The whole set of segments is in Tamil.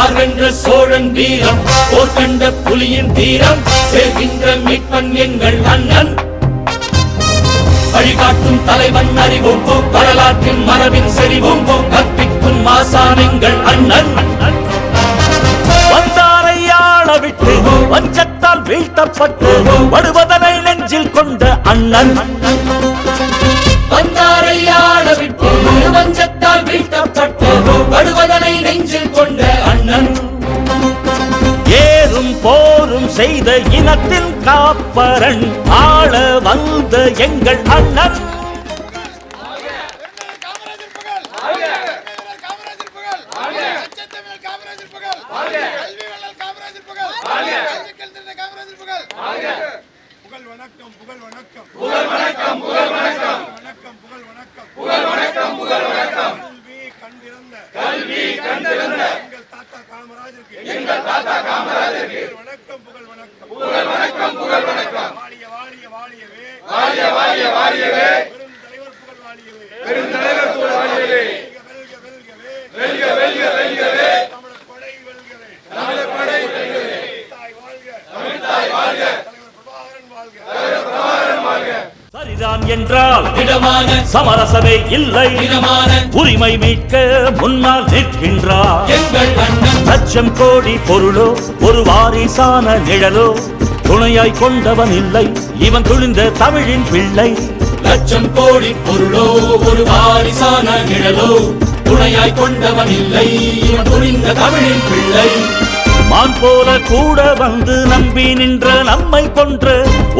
ஆர்வென்ற சோழன் வீரம் போர் கண்ட புலியின் தீரம் சேர்கின்ற மீட்பன் எங்கள் அண்ணன். வழிகாட்டும் தலைவன் அறிவும் வரலாற்றின் மரபின் செறிவும் கற்பிக்கும் மாசான் எங்கள் அண்ணன். வந்தாரை விட்டு வஞ்சத்தால் வீழ்த்தப்பட்டு வடுவதனை நெஞ்சில் கொண்ட அண்ணன். விட்டு வஞ்சத்தால் வீழ்த்தப்பட்டு நெஞ்சில் கொண்ட அண்ணன். ஏறும் போரும் செய்த இனத்தின் காப்பரன் ஆள வந்த எங்கள் அண்ணன். புகழ் வணக்கம் புகழ் வணக்கம். புகழ் வணக்கம் புகழ் வணக்கம். வணக்கம் புகழ் வணக்கம். புகழ் வணக்கம் புகழ் வணக்கம். கல்வி கண்டிருந்த கல்வி கண்டிருந்த எங்கள் தாத்தா காமராஜருக்கு. எங்கள் தாத்தா காமராஜருக்கு. வணக்கம் புகழ் வணக்கம். புகழ் வணக்கம் புகழ் வணக்கம். வாழிய வாழிய வாழியவே. வாழிய வாழிய வாழியவே. சரிதான் என்றால் திடமான சமரசமே இல்லை. திடமான உரிமை மீட்க முன்னால் நிற்கின்றார். எங்கள் அண்ணன் லட்சம் கோடி பொருளோ ஒரு வாரிசான நிழலோ துணையாய் கொண்டவன் இல்லை. இவன் துணிந்த தமிழின் பிள்ளை. லட்சம் கோடி பொருளோ ஒரு வாரிசான நிழலோ துணையாய் கொண்டவன் இல்லை. இவன் புரிந்த தமிழின் பிள்ளை. மான் போல கூட வந்து நம்பி நின்ற நம்மை கொன்ற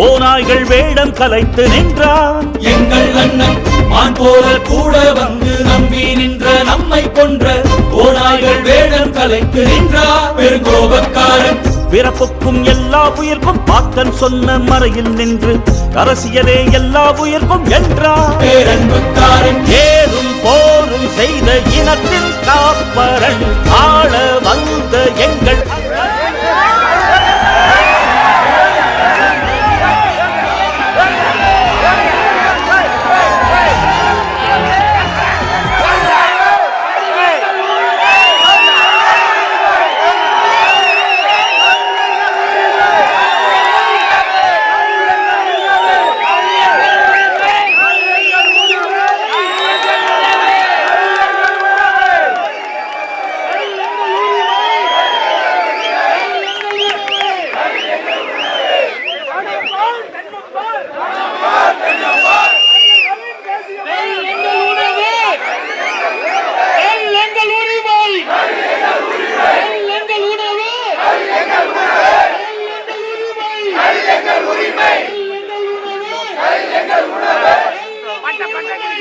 ஓநாய்கள் வேடம் கலைத்து நின்றான். எங்கள் அண்ணன் மான் போல கூட வந்து நம்பி நின்ற நம்மை கொன்ற ஓநாய்கள் வேடம் கலைத்து நின்றார் பெருங்கோபக்காரன் பிறப்புக்கும் எல்லா உயிர்க்கும் பாக்கன் சொன்ன மறையில் நின்று அரசியலே எல்லா உயிர்க்கும் என்றார்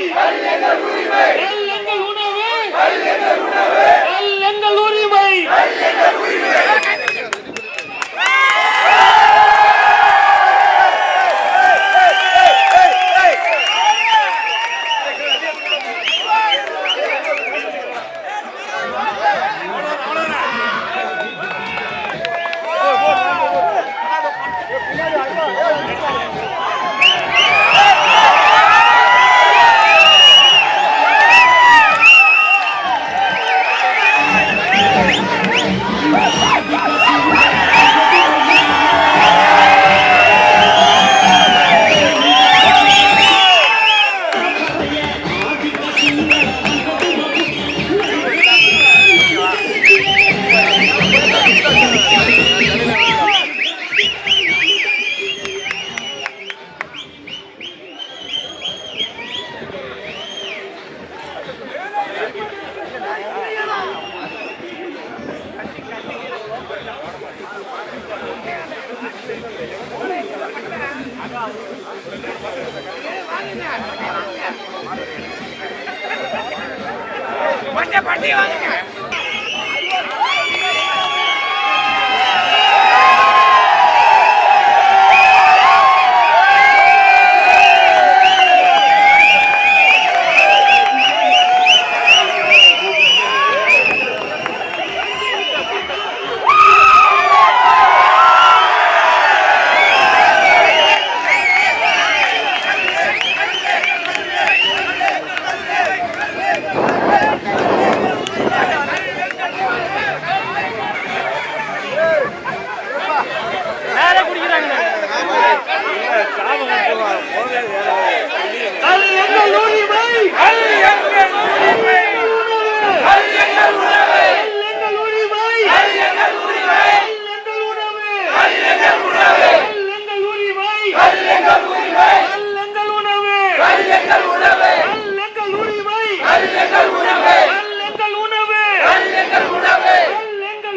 எங்கள் உணவு. எங்கள் உரிமை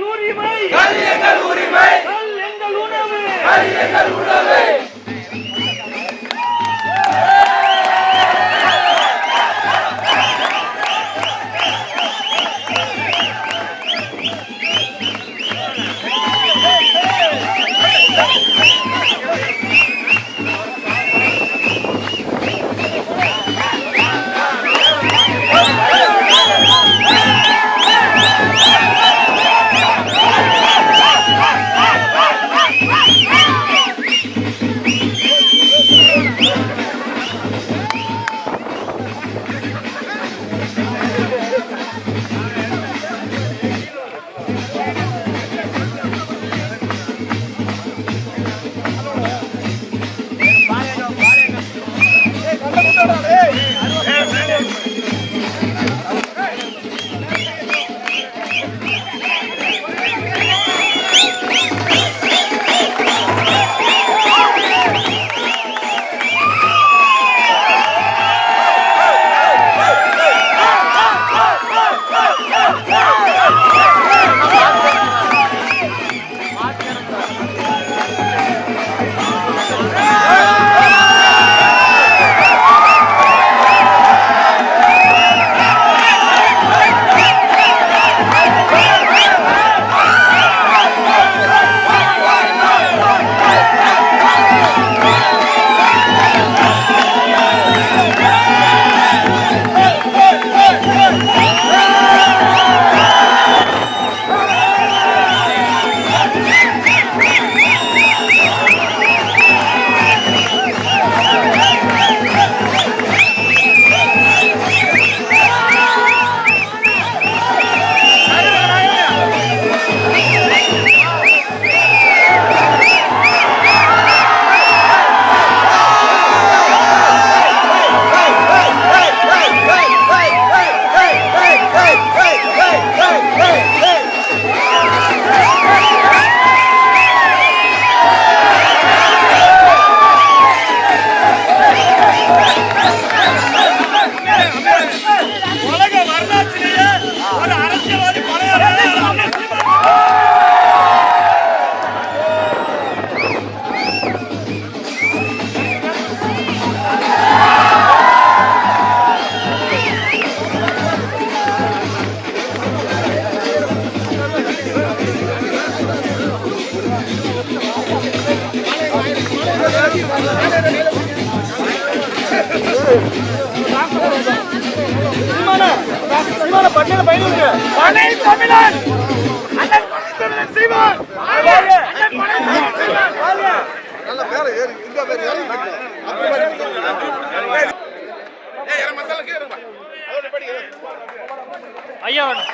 உரிமை எங்கள் உரிமை. எங்கள் உணவு எங்கள் உணவு. பனை தமிழன்! அண்ணன் பனை தமிழன் சீமான் அண்ணன் பனை தமிழன் சீமான் நல்ல பேர ஏறி இந்த பேர் ஏறி ஏய் யார மசாலா கீழ இருப்பா அதோட படி ஐயா வேணும்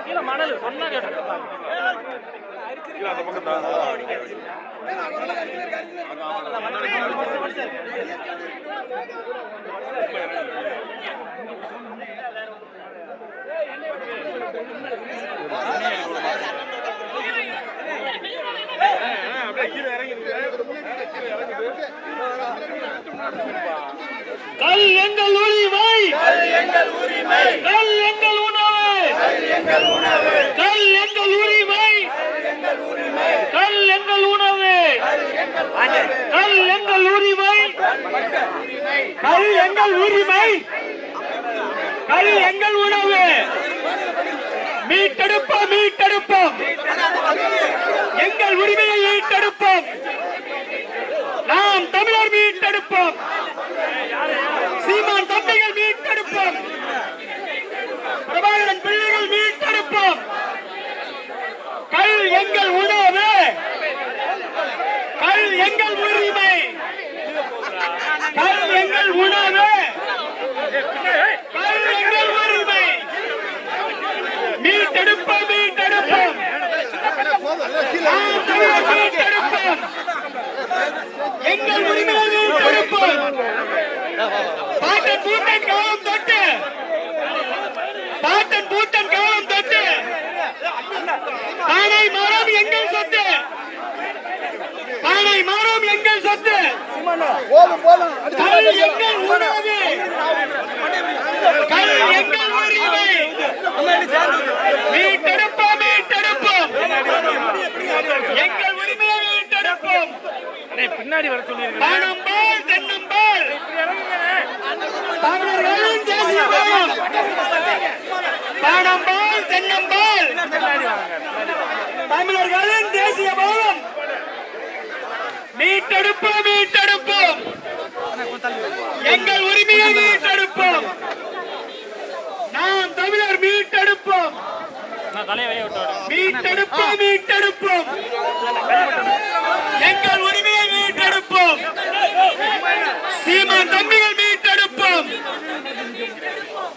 கீழே மணல் சொன்னா கேட்டேன் கல் எங்கள் உரிமை. கல் எங்கள் உரிமை. கல் எங்கள் உணவு. கல் எங்கள் உணவு. கல் எங்கள் உரிமை. கல் எங்கள் உணவு கல் எங்கள் உரிமை. கல் எங்கள் உரிமை. கல் எங்கள் உணவு மீட்டெடுப்போம் மீட்டெடுப்போம். எங்கள் உரிமையை மீட்டெடுப்போம். நாம் தமிழர் மீட்டெடுப்போம். சீமான் தம்பிகள் மீட்டெடுப்போம் பிரபாகரன் பிள்ளைகள் மீட்டெடுப்போம் கல் எங்கள் உணவு கல் எங்கள் உரிமை கல் எங்கள் உணவு கல் எங்கள் உரிமை மீட்டெடுப்போம் மீட்டெடுப்போம் நாம் தமிழர் மீட்டெடுப்போம் எங்கள் உரிமையை மீட்டெடுப்போம் பாட்டன் பூட்டன் காலம் தொட்டு. பாட்டன் பூட்டன் காலம் தொட்டு. பானை மரம் எங்கள் சொத்து. பானை மரம் எங்கள் சொத்து. கல் எங்கள் உணவு. கல் எங்கள் உரிமை மீட்டெடுப்போம் மீட்டெடுப்போம் எங்கள் உரிமையை மீட்டெடுப்போம் பின்னாடி வர சொல்லிருக்கேன் பணம்பால் தென்னம்பால் தமிழர்களின் தேசிய பணம் மீட்டெடுப்போம் மீட்டெடுப்போம். எங்கள் உரிமையை மீட்டெடுப்போம். நாம் தமிழர் மீட்டெடுப்போம். மீட்டெடுப்போம் மீட்டெடுப்போம். எங்கள் மீட்டெடுப்போம் சீமான் தம்பிகள் மீட்டெடுப்போம்.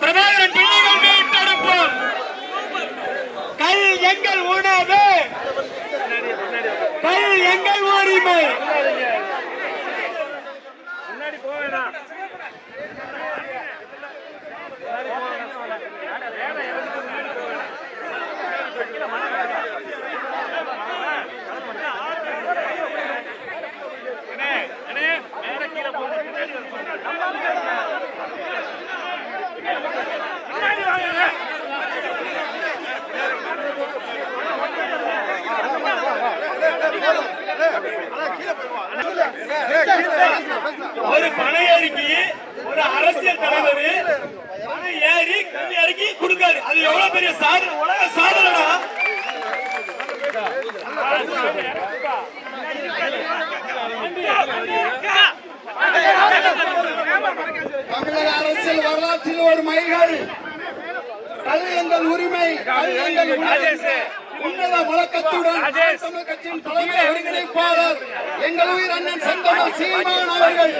பிரபாகரன் பிள்ளைகள் மீட்டெடுப்போம். கல் எங்கள் உணவு. கல் எங்கள் உரிமை. முன்னாடி போவேனா வரலாற்றில் ஒரு மைல்கல் கல் எங்கள் உரிமை. உன்னத முழக்கத்துடன் தமிழ் கட்சியின் தலைமை ஒருங்கிணைப்பாளர் எங்கள் உயிர் அண்ணன் செந்தமிழ் சீமான் அவர்கள்.